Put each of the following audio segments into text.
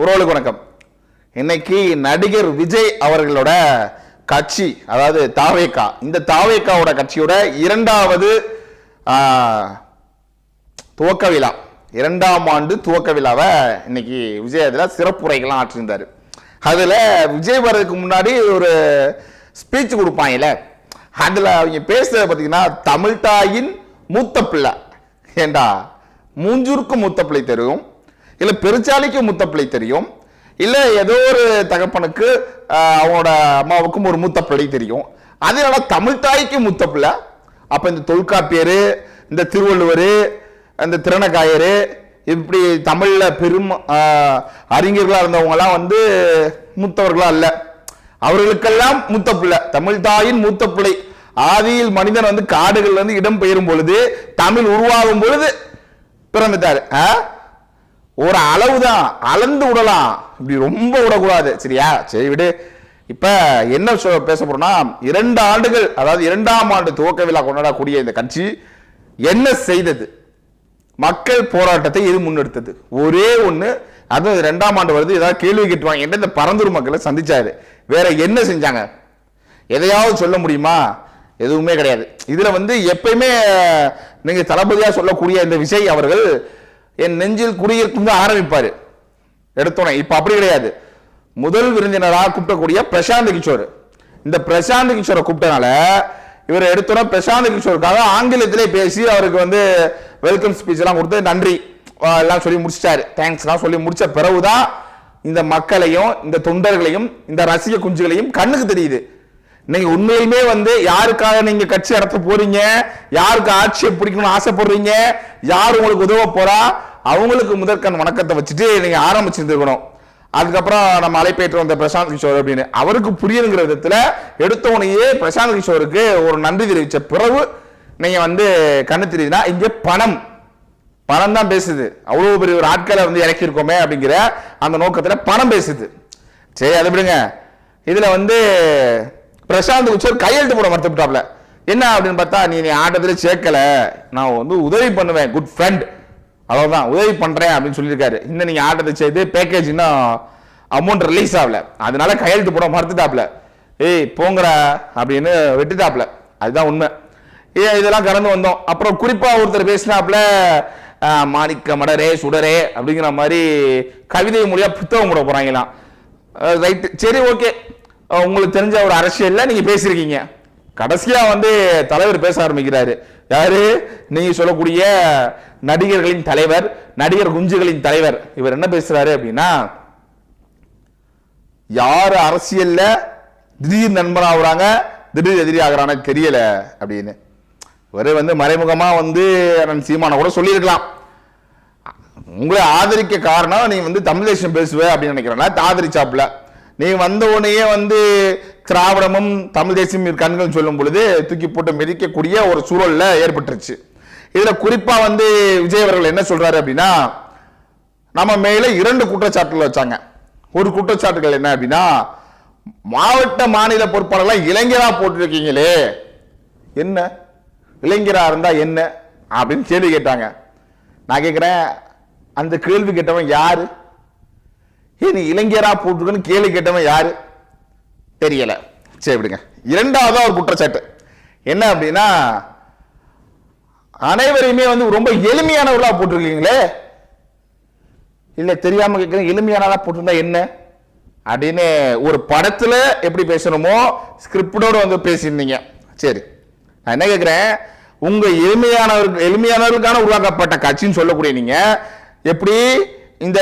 உறவுகளுக்கு வணக்கம். இன்னைக்கு நடிகர் விஜய் அவர்களோட கட்சி அதாவது தாவேக்கா. இந்த தாவேக்காவோட கட்சியோட இரண்டாவது துவக்க விழா. இரண்டாம் ஆண்டு துவக்க விழாவை இன்னைக்கு விஜய் அதில் சிறப்புரைகள்லாம் ஆற்றிருந்தார். அதில் விஜய் வர்றதுக்கு முன்னாடி ஒரு ஸ்பீச் கொடுப்பாங்கல்ல. அதில் அவங்க பேசுறது பார்த்தீங்கன்னா தமிழ்தாயின் மூத்த பிள்ளை. ஏண்டா? மூஞ்சூருக்கு மூத்த பிள்ளை தெரியும். இல்லை பெருச்சாலிக்கு மூத்த பிள்ளை தெரியும். இல்லை ஏதோ ஒரு தகப்பனுக்கு அவனோட அம்மாவுக்கும் ஒரு மூத்த பிள்ளை தெரியும் அதனால தமிழ் தாய்க்கு மூத்த பிள்ளை அப்போ இந்த தொல்காப்பியர் இந்த திருவள்ளுவர் இந்த திறனகாயர் இப்படி தமிழில் பெரும் அறிஞர்களாக இருந்தவங்களாம் வந்து மூத்தவர்களாக இல்லை அவர்களுக்கெல்லாம் மூத்த பிள்ளை தமிழ் தாயின் மூத்த பிள்ளை ஆதியில் மனிதன் வந்து காடுகள்லேருந்து இடம் பெயரும் பொழுது தமிழ் உருவாகும் பொழுது பிறந்துட்டாரு. ஆ? ஒரு அளவு தான் அளந்து விடலாம் இப்படி ரொம்ப விடக்கூடாது. சரியா? சரி விடு. இப்ப என்ன சொ- பேச போறோம்னா இரண்டு ஆண்டுகள் அதாவது இரண்டாம் ஆண்டு துவக்க விழா கொண்டாடக்கூடிய இந்த கட்சி என்ன செய்தது? மக்கள் போராட்டத்தை எது முன்னெடுத்தது? ஒரே ஒண்ணு அதுவும் ரெண்டாம் ஆண்டு வருது ஏதாவது கேள்வி கேட்டுவாங்க இந்த பரந்தூர் மக்களை சந்திச்சாரு. வேற என்ன செஞ்சாங்க? எதையாவது சொல்ல முடியுமா? எதுவுமே கிடையாது. இதுல வந்து எப்பயுமே நீங்கள் நீங்க தளபதியா சொல்லக்கூடிய இந்த விஜய் அவர்கள் என் நெஞ்சில் குடியிருக்கும் தான் ஆரம்பிப்பாரு. எடுத்தோன்னே இப்ப அப்படி கிடையாது. முதல் விருந்தினராக கூப்பிடக்கூடிய பிரசாந்த் கிஷோர். இந்த பிரசாந்த் கிஷோரை கூப்பிட்டனால இவர் எடுத்தோட பிரசாந்த் கிஷோருக்காக ஆங்கிலத்திலே பேசி அவருக்கு வந்து வெல்கம் ஸ்பீச் எல்லாம் கொடுத்து நன்றி எல்லாம் சொல்லி முடிச்சிட்டாரு. தேங்க்ஸ்லாம் சொல்லி முடிச்ச பிறகுதான் இந்த மக்களையும் இந்த தொண்டர்களையும் இந்த ரசிக குஞ்சுகளையும் கண்ணுக்கு தெரியுது. நீங்க உண்மையிலுமே வந்து யாருக்காக நீங்க கட்சி நடத்த போறீங்க? யாருக்கு ஆட்சியை பிடிக்கணும்னு ஆசைப்படுறீங்க? யார் உங்களுக்கு உதவ போறா? அவங்களுக்கு முதற்கண் வணக்கத்தை வச்சுட்டு நீங்க ஆரம்பிச்சிருந்துருக்கணும். அதுக்கப்புறம் நம்ம அழைப்பேற்று வந்த பிரசாந்த் கிஷோர் அப்படின்னு அவருக்கு புரியணுங்கிற விதத்துல எடுத்தவனையே பிரசாந்த் கிஷோருக்கு ஒரு நன்றி தெரிவிச்ச பிறகு நீங்க வந்து கண்ணு தெரியுதுன்னா இங்கே பணம். பணம் தான் பேசுது. அவ்வளோ பெரிய ஒரு ஆட்களை வந்து இறக்கியிருக்கோமே அப்படிங்கிற அந்த நோக்கத்தில் பணம் பேசுது. சரி அது விடுங்க. இதில் வந்து பிரசாந்த் உச்சர் கையெழுத்து போட மறுத்துட்டாப்ல என்ன அப்படின்னு பார்த்தா நீ நீ ஆட்டத்துல சேர்க்கல. நான் வந்து உதவி பண்ணுவேன் குட் ஃப்ரெண்ட் அவ்வளோதான் உதவி பண்ணுறேன் அப்படின்னு சொல்லியிருக்காரு. இன்னும் நீங்கள் ஆட்டத்தை செய்து பேக்கேஜ் இன்னும் அமௌண்ட் ரிலீஸ் ஆகல. அதனால கையெழுத்து போட மறுத்துட்டாப்ல. ஏய் போங்கடா அப்படின்னு வெட்டுட்டாப்ல. அதுதான் உண்மை. ஏ இதெல்லாம் கடந்து வந்தோம். அப்புறம் குறிப்பாக ஒருத்தர் பேசினாப்ல மாணிக்க மடரே சுடரே அப்படிங்கிற மாதிரி கவிதை மொழியாக புத்தகம் போட போகிறாங்களாம் ரைட்டு சரி ஓகே உங்களுக்கு தெரிஞ்ச ஒரு அரசியல்ல நீங்க பேசியிருக்கீங்க. கடைசியா வந்து தலைவர் பேச ஆரம்பிக்கிறாரு. யாரு? நீங்க சொல்லக்கூடிய நடிகர்களின் தலைவர் நடிகர் குஞ்சுகளின் தலைவர். இவர் என்ன பேசுறாரு அப்படின்னா யார் அரசியல்ல திடீர் நண்பன் ஆகுறாங்க திடீர் எதிரி ஆகுறான்னு தெரியல அப்படின்னு. இவரு வந்து மறைமுகமா வந்து சீமான கூட சொல்லியிருக்கலாம். உங்களை ஆதரிக்க காரணம் நீ வந்து தமிழ் தேசம் பேசுவ அப்படின்னு நினைக்கிறேன்னா ஆதரிச்சாப்ல நீ வந்த உடனேயே வந்து திராவிடமும் தமிழ் தேசியம் கண்கள் சொல்லும் பொழுது தூக்கி போட்டு மிதிக்கக்கூடிய ஒரு சூழல்ல ஏற்பட்டுருச்சு. இதுல குறிப்பா வந்து விஜய் அவர்கள் என்ன சொல்றாரு அப்படின்னா நம்ம மேல இரண்டு குற்றச்சாட்டுகள் வச்சாங்க. ஒரு குற்றச்சாட்டுகள் என்ன அப்படின்னா மாவட்ட மாநில பொறுப்பாளர்லாம் இளைஞரா போட்டிருக்கீங்களே என்ன? இளைஞரா இருந்தா என்ன? அப்படின்னு கேள்வி கேட்டாங்க. நான் கேட்குறேன் அந்த கேள்வி கேட்டவன் யாரு? ஏன் இளைஞரா போட்டிருக்கன்னு கேள்வி கேட்டவன் யாரு? தெரியல. சரி விடுங்க. இரண்டாவதா ஒரு குற்றச்சாட்டு. என்ன அப்படின்னா அனைவரையுமே வந்து ரொம்ப எளிமையானவர்களா போட்டிருக்கீங்களே? இல்லை தெரியாம கேட்குறேன் எளிமையானதா போட்டிருந்தா என்ன? அப்படின்னு ஒரு படத்துல எப்படி பேசணுமோ ஸ்கிரிப்டோட வந்து பேசியிருந்தீங்க. சரி நான் என்ன கேட்குறேன் உங்க எளிமையானவர்கள் எளிமையானவர்களுக்கான உருவாக்கப்பட்ட கட்சின்னு சொல்லக்கூடிய நீங்க எப்படி இந்த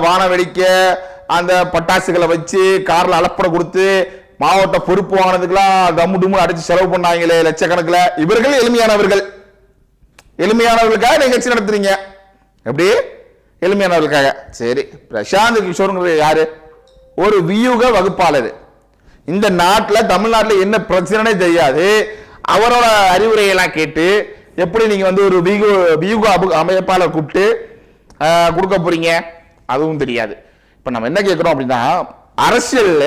வான வெடிக்க அந்த பட்டாசுகளை வச்சு காரில் அலப்படை கொடுத்து மாவட்ட பொறுப்பு வாங்கினதுக்கெல்லாம் தம்மு டும்மு அடிச்சு செலவு பண்ணாங்களே லட்சக்கணக்கில். இவர்கள் எளிமையானவர்கள். எளிமையானவர்களுக்காக நிகழ்ச்சி கட்சி நடத்துறீங்க. எப்படி? எளிமையானவர்களுக்காக. சரி பிரசாந்த் கிஷோருங்கிறது யாரு? ஒரு வியூக வகுப்பாளர். இந்த நாட்டில் தமிழ்நாட்டில் என்ன பிரச்சனைனே தெரியாது. அவரோட அறிவுரையெல்லாம் கேட்டு எப்படி நீங்கள் வந்து ஒரு வியூக வியூக அபு- அமைப்பாளர் கூப்பிட்டு கொடுக்க போறீங்க? அதுவும் தெரியாது. இப்ப நம்ம என்ன கேட்கிறோம் அப்படின்னா அரசியல்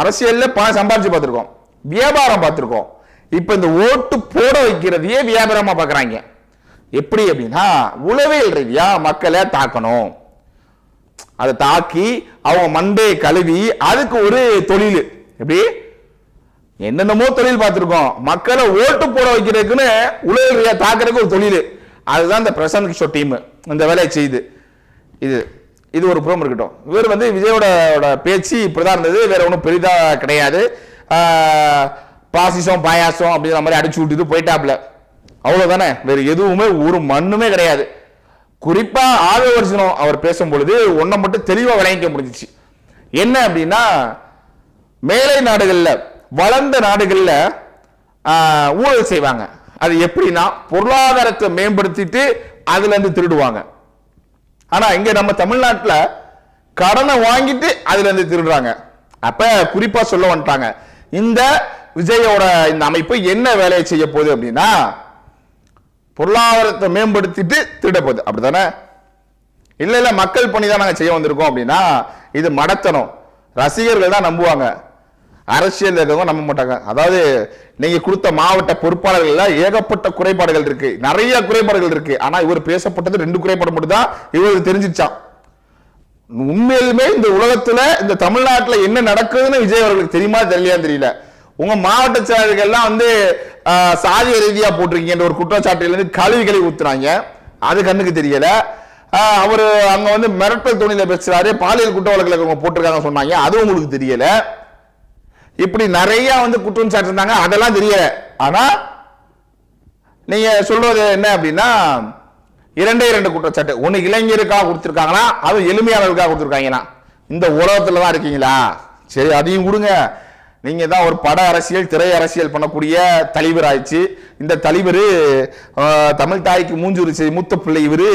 அரசியல்ல பணம் சம்பாதிச்சு பார்த்திருக்கோம். வியாபாரம் பார்த்திருக்கோம். இப்ப இந்த ஓட்டு போட வைக்கிறதையே வியாபாரமா பார்க்குறாங்க. எப்படி அப்படின்னா உளவியல் ரீதியா மக்களை தாக்கணும். அதை தாக்கி அவங்க மண்டையை கழுவி அதுக்கு ஒரு தொழில். எப்படி? என்னென்னமோ தொழில் பார்த்துருக்கோம். மக்களை ஓட்டு போட வைக்கிறதுக்குன்னு உலக தாக்குறதுக்கு ஒரு தொழில். அதுதான் இந்த பிரசாந்த் கிஷோர் டீமு. இந்த வேலையை செய்யுது இது இது ஒரு புறம் இருக்கட்டும். இவர் வந்து விஜயோட பேச்சு இப்படிதான் இருந்தது. வேற ஒன்றும் பெரிதாக கிடையாது. பாசிசம் பாயாசம் அப்படிங்கிற மாதிரி அடிச்சு விட்டுட்டு போயிட்டாப்ல அவ்வளோதானே வேறு எதுவுமே ஒரு மண்ணுமே கிடையாது. குறிப்பாக ஆதவர்சனம் அவர் பேசும் பொழுது ஒன்றை மட்டும் தெளிவாக விளங்கிக்க முடிஞ்சிச்சு. என்ன அப்படின்னா மேலை நாடுகளில் வளர்ந்த நாடுகளில் ஊழல் செய்வாங்க. அது எப்படின்னா பொருளாதாரத்தை மேம்படுத்திட்டு அதுலேருந்து திருடுவாங்க. ஆனால் இங்கே நம்ம தமிழ்நாட்டில் கடனை வாங்கிட்டு அதுலேருந்து திருடுறாங்க. அப்போ குறிப்பாக சொல்ல வந்துட்டாங்க. இந்த விஜயோட இந்த அமைப்பு என்ன வேலையை செய்ய போகுது அப்படின்னா பொருளாதாரத்தை மேம்படுத்திட்டு திருட போகுது. அப்படிதானே இல்லை இல்லை மக்கள் பணி தான் நாங்கள் செய்ய வந்திருக்கோம் அப்படின்னா இது மடத்தனம். ரசிகர்கள் தான் நம்புவாங்க. அரசியல் இருக்கவங்க நம்ப மாட்டாங்க. அதாவது நீங்க கொடுத்த மாவட்ட பொறுப்பாளர்கள்ல ஏகப்பட்ட குறைபாடுகள் இருக்கு. நிறைய குறைபாடுகள் இருக்கு. ஆனா இவர் பேசப்பட்டது ரெண்டு குறைபாடு மட்டும் தான் இவருக்கு தெரிஞ்சிச்சான் உண்மையிலுமே இந்த உலகத்துல இந்த தமிழ்நாட்டுல என்ன நடக்குதுன்னு விஜய் அவர்களுக்கு தெரியுமா தெரியலையான்னு தெரியல. உங்க மாவட்ட செயலர்கள்லாம் வந்து சாதி சாதிய ரீதியா போட்டிருக்கீங்கன்ற ஒரு குற்றச்சாட்டுல இருந்து கழுவி கழுவி ஊத்துறாங்க. அது கண்ணுக்கு தெரியல. அவர் அங்க வந்து மிரட்டல் துணியில பேசுறாரு. பாலியல் குற்ற வழக்கில் அவங்க போட்டிருக்காங்க சொன்னாங்க. அது உங்களுக்கு தெரியல. இப்படி நிறைய வந்து குற்றம் சாட்டிருந்தாங்க அதெல்லாம் தெரியல. ஆனா நீங்க சொல்றது என்ன அப்படின்னா இரண்டே இரண்டு குற்றச்சாட்டு. ஒன்று இளைஞருக்காக கொடுத்துருக்காங்களா அது எளிமையாளர்களுக்காக கொடுத்துருக்காங்களா இந்த உலகத்தில் தான் இருக்கீங்களா? சரி அதையும் கொடுங்க. நீங்கள் தான் ஒரு பட அரசியல் திரை அரசியல் பண்ணக்கூடிய தலைவர் ஆயிடுச்சு இந்த தலைவர் தமிழ் தாய்க்கு மூஞ்சூரி செய் மூத்த பிள்ளை இவரு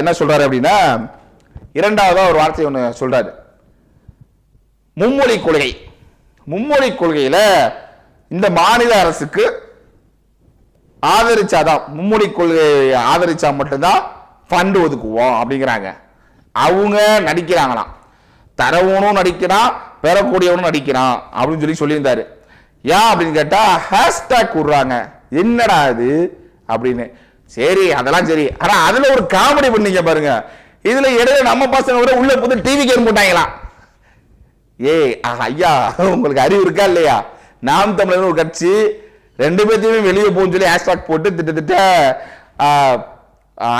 என்ன சொல்கிறாரு அப்படின்னா இரண்டாவதாக ஒரு வார்த்தை ஒன்று சொல்கிறாரு மும்மொழி கொள்கை. மும்மொழி கொள்கையில இந்த மாநில அரசுக்கு ஆதரிச்சாதான் மும்மொழி கொள்கையை ஆதரிச்சா மட்டும்தான் ஃபண்ட் ஒதுக்குவோம் அப்படிங்கிறாங்க. அவங்க நடிக்கிறாங்களாம். தரவனும் நடிக்கிறான் பெறக்கூடியவனும் நடிக்கிறான் அப்படின்னு சொல்லி சொல்லியிருந்தாரு. ஏன் அப்படின்னு கேட்டா ஹேஷ்டாக் விடுறாங்க என்னடா இது அப்படின்னு. சரி அதெல்லாம் சரி. ஆனா அதுல ஒரு காமெடி பண்ணீங்க பாருங்க. இதுல இடையில நம்ம பசங்க விட உள்ள புது டிவி கேம் போட்டாங்களாம். ஏய் ஐயா உங்களுக்கு அறிவு இருக்கா இல்லையா? நாம் தமிழர் ஒரு கட்சி ரெண்டு பேர்த்தையுமே வெளியே போகும்னு சொல்லி ஹேஷ்டாக் போட்டு திட்டத்திட்ட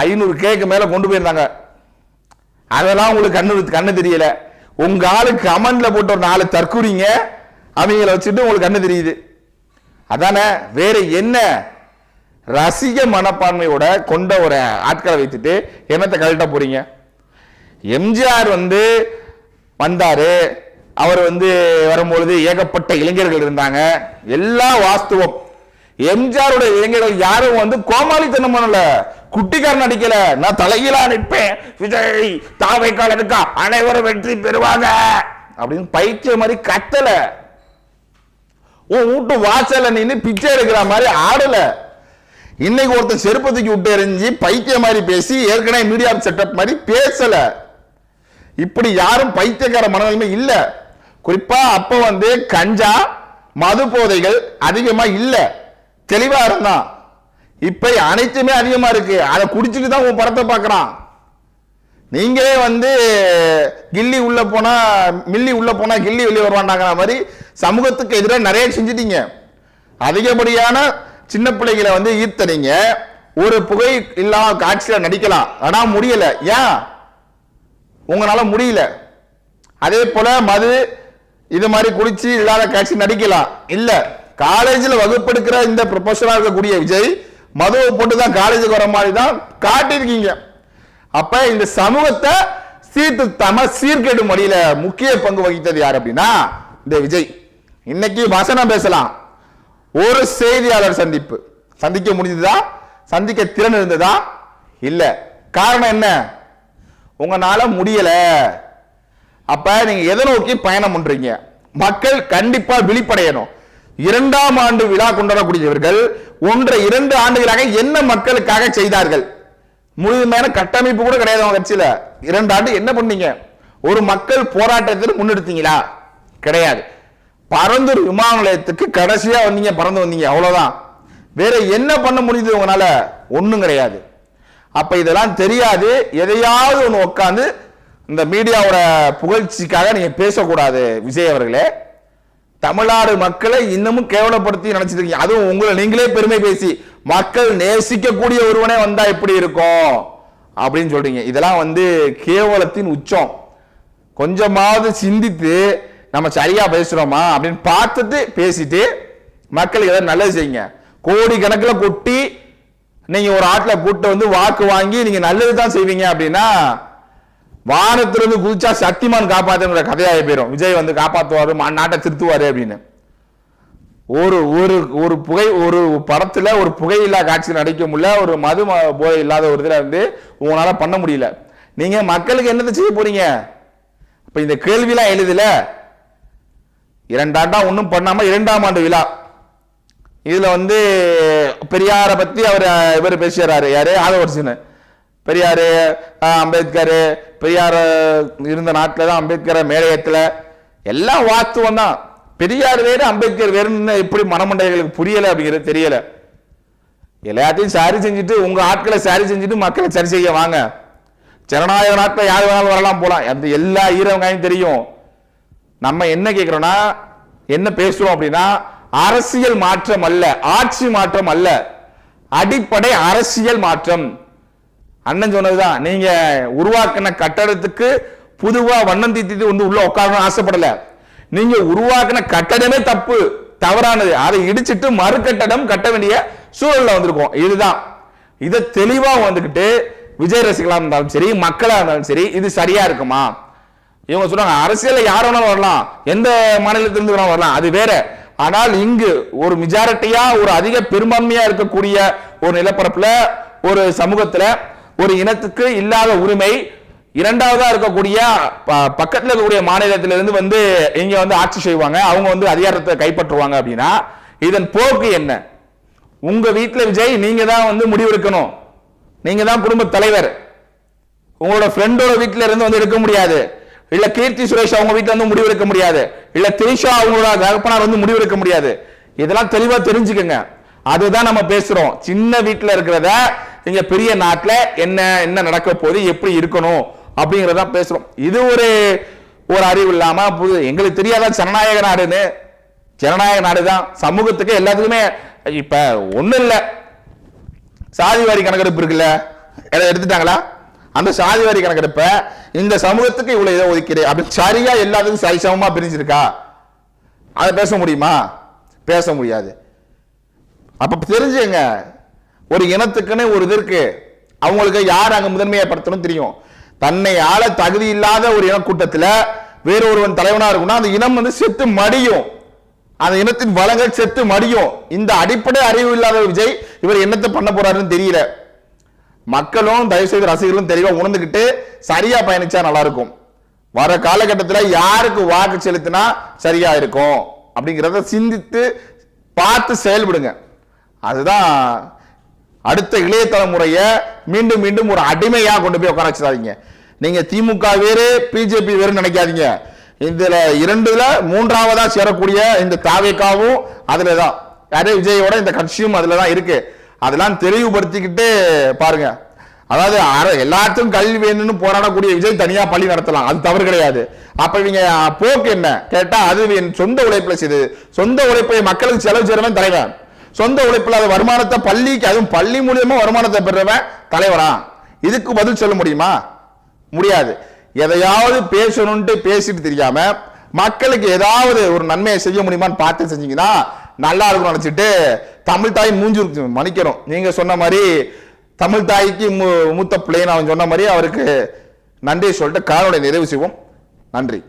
ஐநூறு கேக்கு மேலே கொண்டு போயிருந்தாங்க. அதெல்லாம் உங்களுக்கு கண்ணு கண்ணு தெரியல. உங்க ஆளு கமெண்ட்ல போட்டு ஒரு நாலு தற்கூறிங்க அவங்கள வச்சுட்டு உங்களுக்கு கண்ணு தெரியுது. அதானே வேற என்ன? ரசிக மனப்பான்மையோட கொண்ட ஒரு ஆட்களை வைத்துட்டு என்னத்தை கழட்ட போறீங்க. எம்ஜிஆர் வந்து வந்தாரு. அவர் வந்து வரும்பொழுது ஏகப்பட்ட இளைஞர்கள் இருந்தாங்க. எல்லா வாஸ்தவம். எம்ஜிஆரோட இளைஞர்கள் யாரும் வந்து கோமாளித்தனம் பண்ணல. குட்டிக்காரன் அடிக்கல நான் தலையிலா நிற்பேன். விஜய் தாவை இருக்கா அனைவரும் வெற்றி பெறுவாங்க. அப்படின்னு பைத்திய மாதிரி கத்தல. உன் வீட்டு வாசல்ல நின்று பிச்சை எடுக்கிற மாதிரி ஆடல. இன்னைக்கு ஒருத்தன் செருப்பு தூக்கி விட்டு எறிஞ்சு பைத்திய மாதிரி பேசி ஏற்கனவே மீடியா செட்டப் மாதிரி பேசல. இப்படி யாரும் பைத்தியக்கார மனநிலைமை இல்லை. குறிப்பா அப்ப வந்து கஞ்சா மது போதைகள் அதிகமா இல்ல. தெளிவா இருந்தான். இப்ப அனைத்துமே அதிகமா இருக்கு. அதை குடிச்சிட்டு தான் உன் படத்தை பார்க்கறான். நீங்களே வந்து கில்லி உள்ள போனா மில்லி உள்ள போனா கில்லி வெளியே வருவாண்டாங்கிற மாதிரி சமூகத்துக்கு எதிராக நிறைய செஞ்சிட்டீங்க. அதிகப்படியான சின்ன பிள்ளைகளை வந்து ஈர்த்தனீங்க ஒரு புகை இல்லாம காட்சியில நடிக்கலாம். ஆனா முடியல. ஏன்? உங்களால முடியல. அதே போல மது இது மாதிரி குடிச்சு இல்லாத காட்சி நடிக்கலாம். இல்ல காலேஜ்ல வகுப்பெடுக்கிற இந்த ப்ரொஃபஷனா இருக்கக்கூடிய விஜய் மதுவை போட்டு தான் காலேஜுக்கு வர மாதிரி தான் காட்டியிருக்கீங்க. அப்ப இந்த சமூகத்தை சீர்திருத்தாம சீர்கேடும் வழியில முக்கிய பங்கு வகித்தது யார் அப்படின்னா இந்த விஜய். இன்னைக்கு வசனம் பேசலாம். ஒரு செய்தியாளர் சந்திப்பு. சந்திக்க முடிஞ்சதா? சந்திக்க திறன் இருந்ததா? இல்ல. காரணம் என்ன? உங்களால முடியல. அப்ப நீங்க எதை நோக்கி பயணம் பண்றீங்க? மக்கள் கண்டிப்பா விழிப்படையணும். இரண்டாம் ஆண்டு விழா கொண்டாடக்கூடியவர்கள் ஒன்றை இரண்டு ஆண்டுகளாக என்ன மக்களுக்காக செய்தார்கள்? முழுமையான கட்டமைப்பு கூட கிடையாது அவங்க கட்சியில. இரண்டு ஆண்டு என்ன பண்ணீங்க? ஒரு மக்கள் போராட்டத்தில் முன்னெடுத்தீங்களா? கிடையாது. பரந்தூர் விமான நிலையத்துக்கு கடைசியா வந்தீங்க பறந்து வந்தீங்க அவ்வளவுதான். வேற என்ன பண்ண முடியுது உங்களால? ஒன்றும் கிடையாது. அப்ப இதெல்லாம் தெரியாது. எதையாவது ஒன்று உட்காந்து இந்த மீடியாவோட புகழ்ச்சிக்காக நீங்க பேசக்கூடாது விஜய் அவர்களே. தமிழ்நாடு மக்களை இன்னமும் கேவலப்படுத்தி நினைச்சிட்டு இருக்கீங்க அதுவும் உங்களை நீங்களே பெருமை பேசி மக்கள் நேசிக்கக்கூடிய ஒருவனே வந்தா எப்படி இருக்கும்? அப்படின்னு சொல்றீங்க. இதெல்லாம் வந்து கேவலத்தின் உச்சம். கொஞ்சமாவது சிந்தித்து நம்ம சரியா பேசுறோமா அப்படின்னு பார்த்துட்டு பேசிட்டு மக்களுக்கு ஏதாவது நல்லது செய்யுங்க. கோடி கணக்கில் கொட்டி நீங்க ஒரு ஆட்டில் கூட்டு வந்து வாக்கு வாங்கி நீங்க நல்லது தான் செய்வீங்க அப்படின்னா வானத்திலிருந்து குதிச்சா சக்திமான் காப்பாத்துங்கிற கதையாக போயிடும் விஜய் வந்து காப்பாற்றுவார் மா- நாட்டை திருத்துவாரு அப்படின்னு. ஒரு ஒரு ஒரு புகை ஒரு படத்துல ஒரு புகையில்லா காட்சி நடிக்க முடியல ஒரு மது ம- போதை இல்லாத ஒரு இதில் வந்து உங்களால பண்ண முடியல. நீங்க மக்களுக்கு என்னத்தை செய்ய போறீங்க? இப்ப இந்த கேள்விலாம் எழுதல. இரண்டாண்டா ஒன்றும் பண்ணாம இரண்டாம் ஆண்டு விழா. இதுல வந்து பெரியாரை பத்தி அவர் இவர் பேசுறாரு யாரு? ஆதவர்சன் பெரியார் அம்பேத்கர் பெரியார் இருந்த நாட்டில் தான் அம்பேத்கர் மேலையத்துல எல்லாம் வாத்துவம் தான். பெரியார் வேறு அம்பேத்கர் வேறுன்னு எப்படி மனமண்டைகளுக்கு புரியலை அப்படிங்கிறது தெரியலை. எல்லாத்தையும் சரி செஞ்சுட்டு உங்கள் ஆட்களை சரி செஞ்சுட்டு மக்களை சரி செய்ய வாங்க. ஜனநாயக நாட்டில் யார் வேணாலும் வரலாம் போகலாம் அந்த எல்லா ஈரவங்காயும் தெரியும். நம்ம என்ன கேட்குறோன்னா என்ன பேசுகிறோம் அப்படின்னா அரசியல் மாற்றம் அல்ல ஆட்சி மாற்றம் அல்ல. அடிப்படை அரசியல் மாற்றம். அண்ணன் சொன்னதுதான். நீங்க உருவாக்கின கட்டடத்துக்கு புதுவா வண்ணம் தீத்திட்டு வந்து உள்ள உட்காரணும் ஆசைப்படல. நீங்க உருவாக்கின கட்டடமே தப்பு தவறானது. அதை இடிச்சிட்டு மறு கட்டடம் கட்ட வேண்டிய சூழல்ல வந்திருக்கோம். இதுதான். இதை தெளிவா வந்துக்கிட்டு விஜய் ரசிகலா இருந்தாலும் சரி மக்களா இருந்தாலும் சரி இது சரியா இருக்குமா? இவங்க சொல்றாங்க அரசியலில் யார் வேணாலும் வரலாம். எந்த மாநிலத்திலிருந்து வேணாலும் வரலாம். அது வேற. ஆனால் இங்கு ஒரு மெஜாரிட்டியா ஒரு அதிக பெரும்பான்மையா இருக்கக்கூடிய ஒரு நிலப்பரப்புல ஒரு சமூகத்துல ஒரு இனத்துக்கு இல்லாத உரிமை இரண்டாவதா இருக்கக்கூடிய ப- இருக்கக்கூடிய மாநிலத்திலிருந்து வந்து இங்க வந்து ஆட்சி செய்வாங்க. அவங்க வந்து அதிகாரத்தை கைப்பற்றுவாங்க அப்படின்னா இதன் போக்கு என்ன? உங்க வீட்டில் விஜய் நீங்க தான் வந்து முடிவெடுக்கணும். நீங்க தான் குடும்ப தலைவர். உங்களோட ஃப்ரெண்டோட வீட்டில இருந்து வந்து எடுக்க முடியாது. இல்ல கீர்த்தி சுரேஷ் அவங்க வீட்டில இருந்து முடிவு எடுக்க முடியாது. இல்ல திரிஷா அவங்களோட தகப்பனார் வந்து முடிவு எடுக்க முடியாது. இதெல்லாம் தெளிவா தெரிஞ்சுக்கங்க. அதுதான் நம்ம பேசுறோம். சின்ன வீட்டில் இருக்கிறத இங்கே பெரிய நாட்டில் என்ன என்ன நடக்க போகுது எப்படி இருக்கணும் அப்படிங்கறத பேசுகிறோம் இது ஒரு ஒரு அறிவு இல்லாமல் புது எங்களுக்கு தெரியாத ஜனநாயக நாடுன்னு. ஜனநாயக நாடு தான். சமூகத்துக்கு எல்லாத்துக்குமே இப்போ ஒன்றும் இல்லை. சாதி வாரி கணக்கெடுப்பு இருக்குல்ல எடுத்துட்டாங்களா? அந்த சாதி வாரி கணக்கெடுப்ப இந்த சமூகத்துக்கு இவ்வளவு இதை ஒதுக்கிறேன் அப்படி சரியா எல்லாத்துக்கும் சரிசமமா பிரிஞ்சிருக்கா? அதை பேச முடியுமா? பேச முடியாது. அப்ப தெரிஞ்சுங்க ஒரு இனத்துக்குன்னு ஒரு இது இருக்கு. அவங்களுக்கு யார் அங்க முதன்மையப்படுத்தணும் தெரியும். தன்னை ஆள தகுதி இல்லாத ஒரு இனக்கூட்டத்துல வேற ஒருவன் தலைவனா இருக்கும்னா அந்த இனம் வந்து செத்து மடியும். அந்த இனத்தின் வளங்கள் செத்து மடியும். இந்த அடிப்படை அறிவு இல்லாத விஜய் இவர் என்னத்தை பண்ண போறாருன்னு தெரியல. மக்களும் தயவு செய்து ரசிகர்களும் தெளிவாக உணர்ந்துக்கிட்டு சரியா பயணிச்சா நல்லா இருக்கும் வர காலகட்டத்தில் யாருக்கு வாக்கு செலுத்தினா சரியா இருக்கும்? அப்படிங்கிறத சிந்தித்து பார்த்து செயல்படுங்க. அதுதான் அடுத்த இளைய தலைமுறையை மீண்டும் மீண்டும் ஒரு அடிமையாக கொண்டு போய் உட்கார வச்சிடாதீங்க. திமுக வேறு பிஜேபி வேறு நினைக்காதீங்க. இதில் இரண்டுல மூன்றாவதாக சேரக்கூடிய இந்த தாவேக்காவும் தான் யாரே விஜயோட இந்த கட்சியும் அதில் தான் இருக்குது அதெல்லாம் தெளிவுபடுத்திக்கிட்டு பாருங்க. அதாவது எல்லாத்துக்கும் கல்வி வேணும்னு போராடக்கூடிய விஜய் தனியாக பள்ளி நடத்தலாம். அது தவறு கிடையாது. அப்போ இவங்க போக்கு என்ன? கேட்டால் அது என் சொந்த உழைப்பில் செய்து சொந்த உழைப்பை மக்களுக்கு செலவு செய்கிறவன் தலைவன். சொந்த உழைப்பில் அது வருமானத்தை பள்ளிக்கு அதுவும் பள்ளி மூலியமா வருமானத்தை பெறுறவன் தலைவரா இதுக்கு பதில் சொல்ல முடியுமா? முடியாது. எதையாவது பேசணும்ட்டு பேசிட்டு தெரியாம மக்களுக்கு ஏதாவது ஒரு நன்மையை செய்ய முடியுமான்னு பார்த்து செஞ்சீங்கன்னா நல்லா இருக்கும் நினச்சிட்டு தமிழ் தாய் மூஞ்சி மன்னிக்கிறோம் நீங்கள் நீங்க சொன்ன மாதிரி தமிழ் தாய்க்கு மூ- மூத்த பிள்ளைன்னு அவன் சொன்ன மாதிரி அவருக்கு நன்றி சொல்லிட்டு காலோட நிறைவு செய்வோம். நன்றி.